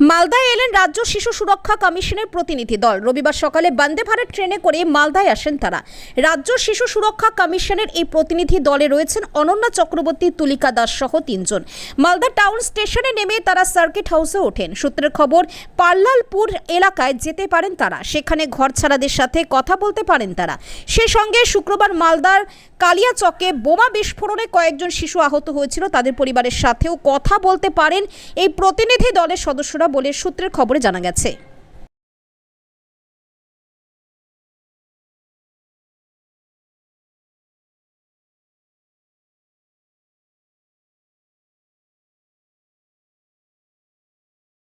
মালদায় এলেন রাজ্য শিশু সুরক্ষা কমিশনের প্রতিনিধি দল। রবিবার সকালে বন্দে ভারত ট্রেনে করে মালদায় আসেন তারা। রাজ্য শিশু সুরক্ষা কমিশনের এই প্রতিনিধি দলে রয়েছেন অনন্যা চক্রবর্তী, তুলিকা দাস সহ তিনজন। মালদা টাউন স্টেশনে নেমে তারা সার্কিট হাউসে ওঠেন। সূত্রের খবর, পাল্লালপুর এলাকায় যেতে পারেন তারা। সেখানে ঘর ছাড়াদের সাথে কথা বলতে পারেন তারা। সে সঙ্গে শুক্রবার মালদার কালিয়াচকে বোমা বিস্ফোরণে কয়েকজন শিশু আহত হয়েছিল। তাদের পরিবারের সাথেও কথা বলতে পারেন এই প্রতিনিধি দলের সদস্যরা। বলে সূত্রের খবরে জানা গেছে।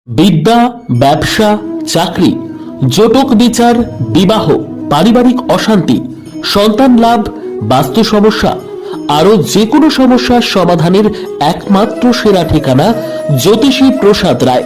বিদ্যা, ব্যবসা, চাকরি, জটক বিচার, বিবাহ, পারিবারিক অশান্তি, সন্তান লাভ, বাস্তু সমস্যা আরও যে কোনো সমস্যার সমাধানের একমাত্র সেরা ঠিকানা জ্যোতিষী প্রসাদ রায়।